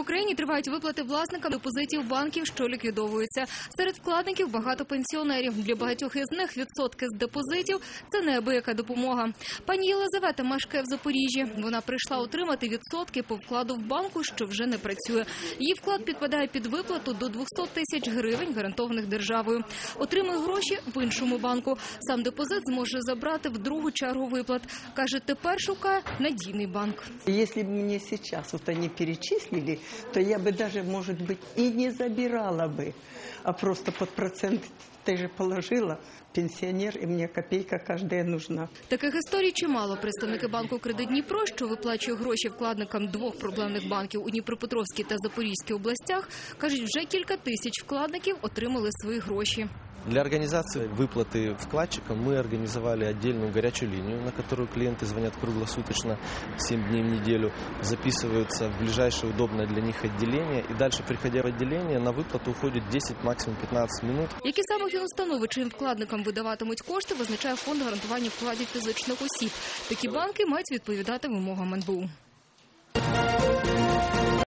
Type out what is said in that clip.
Україні тривають виплати власникам депозитів банків, що ліквідовуються. Серед вкладників багато пенсіонерів. Для багатьох із них відсотки з депозитів це неабияка допомога. Пані Єлизавета мешкає в Запоріжжі. Вона прийшла отримати відсотки по вкладу в банку, що вже не працює. Її вклад підпадає під виплату до 200 тисяч гривень, гарантованих державою. Отримує гроші в іншому банку. Сам депозит зможе забрати в другу чергу виплат. Каже, тепер шукає надійний банк. Бы мне сейчас вот они перечислили, то я бы даже, может быть, и не забирала бы, а просто под процент ты же положила, пенсионер, и мне копейка каждая нужна. Таких історій чимало. Представники банку «Кредит Дніпро», що виплачує гроші вкладникам двох проблемних банків у Дніпропетровській та Запорізькій областях, кажуть, вже кілька тисяч вкладників отримали свої гроші. Для организации выплаты вкладчикам мы организовали отдельную горячую линию, на которую клиенты звонят круглосуточно 7 дней в неделю, записываются в ближайшее удобное для них отделение, и дальше, приходя в отделение, на выплату уходит 10, максимум 15 минут. Які саме фінустанови чиїм вкладникам видаватимуть кошти, визначає фонд гарантування вкладів фізичних осіб. Такі банки мають відповідати вимогам НБУ.